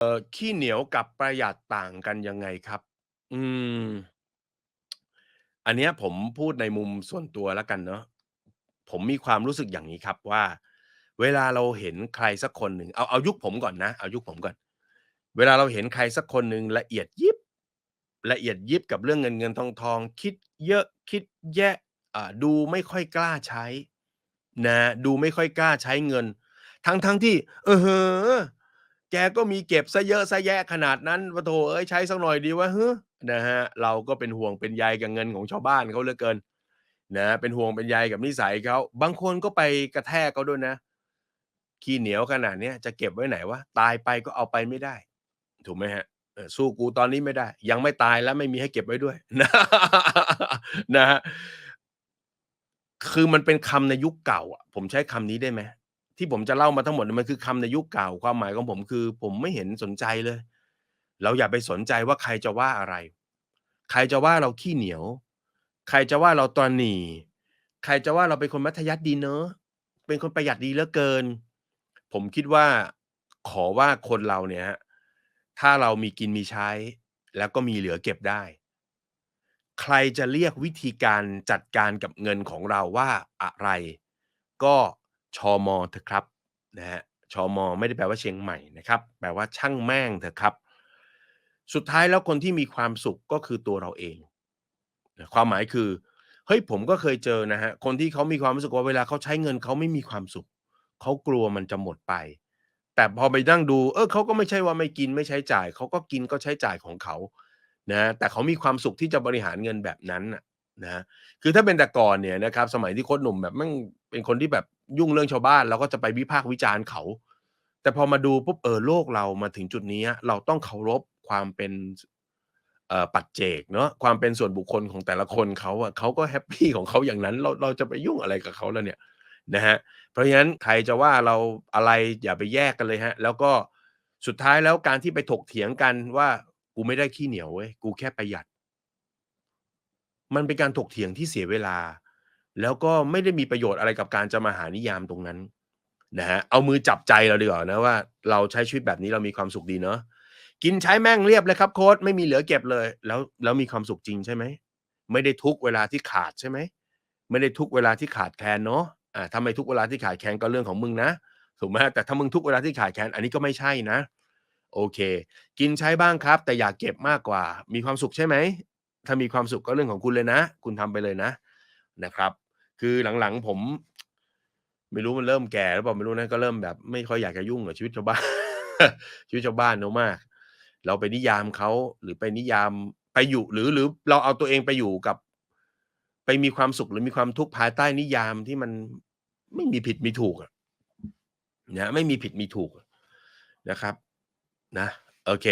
เอ่อขี้เหนียวกับประหยัดต่างกันยังไงครับ?อืม อันเนี้ยผมพูดในมุมส่วนตัวแล้วกันเนาะ ผมมีความรู้สึกอย่างงี้ครับว่า เวลาเราเห็นใครสักคนหนึ่ง เอา เอายุคผมก่อนนะ เอายุคผมก่อน เวลาเราเห็นใครสักคนหนึ่งละเอียดยิบ ละเอียดยิบกับเรื่องเงิน ๆ ทอง ๆ คิดเยอะ คิดแยะ อ่า ดูไม่ค่อยกล้าใช้นะดูไม่ค่อยกล้าใช้เงิน ทั้ง ๆ ที่ อือฮึ แกก็มีเก็บเสียเยอะเสียแยะขนาดนั้นปะโถเอ๊ยใช้สักหน่อยดีวะฮึนะครับเราก็เป็นห่วงเป็นใยกับเงินของชาวบ้านเขาเหลือเกินนะเป็นห่วงเป็นใยกับนิสัยเขาบางคนก็ไปกระแทกเขาด้วยนะ ขี้เหนียวขนาดเนี้ยจะเก็บไว้ไหนวะตายไปก็เอาไปไม่ได้ ถูกไหมครับเออสู้กูตอนนี้ไม่ได้ ยังไม่ตายและไม่มีให้เก็บไว้ด้วยนะนะคือมันเป็นคำในยุคเก่าอะผมใช้คำนี้ได้ไหม? ที่ผมจะเล่ามาทั้งหมดมันคือคำในยุคเก่าความหมายของผมคือ ผมไม่เห็นสนใจเลย เราอย่าไปสนใจว่าใครจะว่าอะไร ใครจะว่าเราขี้เหนียว ใครจะว่าเราตร่หนีใครจะว่าเราเป็นคนมัธยัสถ์ดีเนาะเป็นคนประหยัดดีเหลือเกิน ผมคิดว่าขอว่าคนเราเนี่ยถ้าเรามีกินมีใช้ แล้วก็มีเหลือเก็บได้ ใครจะเรียกวิธีการจัดการกับเงินของเราว่าอะไร ก็ ชม.เถอะครับนะครับชม.ไม่ได้แปลว่าเชียงใหม่นะครับแปลว่าช่างแม่งเถอะครับ สุดท้ายแล้วคนที่มีความสุขก็คือตัวเราเอง ความหมายคือเฮ้ยผมก็เคยเจอนะครับคนที่เขามีความรู้สึกว่าเวลาเขาใช้เงินเขาไม่มีความสุขเขากลัวมันจะหมดไป แต่พอไปนั่งดู เออเขาก็ไม่ใช่ว่าไม่กินไม่ใช้จ่ายเขาก็กินก็ใช้จ่ายของเขานะแต่เขามีความสุขที่จะบริหารเงินแบบนั้นนะคือถ้าเป็นแต่ก่อนเนี่ยนะครับ สมัยที่โคตรหนุ่มแบบแม่งเป็นคนที่แบบ ยุ่งเรื่องชาวบ้านเราก็จะไปวิพากษ์วิจารณ์เขา แต่พอมาดูปุ๊บเออโลกเรามาถึงจุดนี้ เราต้องเคารพความเป็นเอ่อปัจเจกเนาะความเป็นส่วนบุคคลของแต่ละคนเขาอะเขาก็แฮปปี้ของเขาอย่างนั้น เราเราจะไปยุ่งอะไรกับเขาแล่ะเนี่ยนะครับเพราะฉะนั้นใครจะว่าเราอะไรอย่าไปแยกกันเลยครับแล้วก็สุดท้ายแล้วการที่ไปถกเถียงกันว่ากูไม่ได้ขี้เหนียวเว้ยกูแค่ประหยัด มันเป็นการถกเถียงที่เสียเวลา แล้วก็ไม่ได้มีประโยชน์อะไรกับการจะมาหานิยามตรงนั้นนะครับเอามือจับใจเราดีกว่านะว่า เราใช้ชีวิตแบบนี้เรามีความสุขดีเนาะกินใช้แม่งเรียบเลยครับโคชไม่มีเหลือเก็บเลย แล้วแล้วมีความสุขจริงใช่ไหม?ไม่ได้ทุกเวลาที่ขาดใช่ไหม?ไม่ได้ทุกเวลาที่ขาดแคลนเนาะอ่าถ้าไมทุกเวลาที่ขาดแคลนก็เรื่องของมึงนะถูกไหม?แต่ถ้ามึงทุกเวลาที่ขาดแคลนอันนี้ก็ไม่ใช่นะ โอเค กินใช้บ้างครับ แต่อย่าเก็บมากกว่า มีความสุขใช่ไหม?ถ้ามีความสุขก็เรื่องของคุณเลยนะ คุณทำไปเลยนะ นะครับ คือหลังๆผม ไม่รู้มันเริ่มแก่หรือเปล่าไม่รู้นะก็เริ่มแบบ ไม่ค่อยอยากจะยุ่งกับชีวิตชาวบ้านชีวิตชาวบ้านเขามาก เราไปนิยามเขาหรือไปนิยามไปอยู่หรือหรือเราเอาตัวเองไปอยู่กับ ไปมีความสุขหรือมีความทุกข์ภายใต้นิยามที่มันไม่มีผิดมีถูกอะนะไม่มีผิดมีถูกนะครับ นะ โอเค